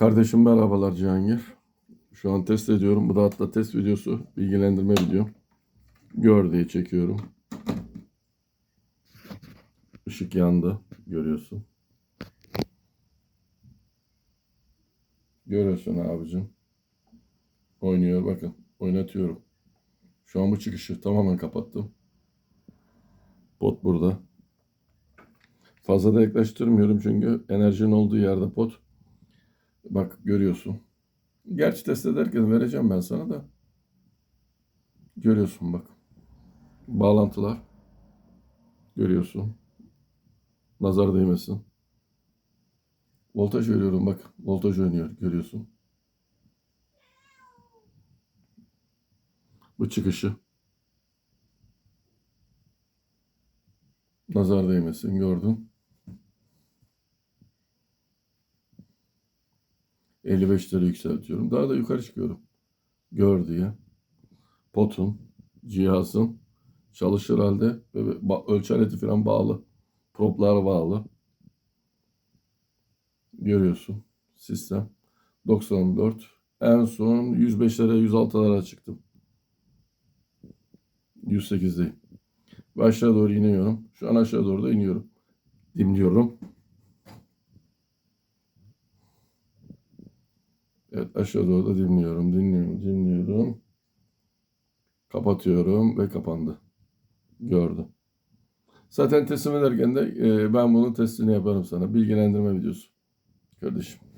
Kardeşim merhabalar Cihangir. Şu an test ediyorum. Bu da hatta test videosu, bilgilendirme video. Gör diye çekiyorum. Işık yandı. Görüyorsun. Görüyorsun abicim. Oynuyor bakın. Oynatıyorum. Şu an bu çıkışı tamamen kapattım. Pot burada. Fazla da yaklaştırmıyorum çünkü enerjinin olduğu yerde pot. Bak görüyorsun. Gerçi test ederken vereceğim ben sana da. Görüyorsun bak. Bağlantılar. Görüyorsun. Nazar değmesin. Voltaj veriyorum bak. Voltaj oynuyor. Görüyorsun. Bu çıkışı. Nazar değmesin. Gördün. 55 lira yükseltiyorum. Daha da yukarı çıkıyorum. Gör diye. Potun, cihazın çalışır halde ölçü aleti falan bağlı. Proplar bağlı. Görüyorsun. Sistem. 94. En son 105'lere 106'lara çıktım. 108'deyim. Ve aşağı doğru iniyorum. Şu an aşağı doğru da iniyorum. Dimliyorum. Evet aşağı doğru da dinliyorum, dinliyorum, dinliyorum. Kapatıyorum ve kapandı. Gördüm. Zaten teslim ederken de e, ben bunun testini yaparım sana. Bilgilendirme videosu. Kardeşim.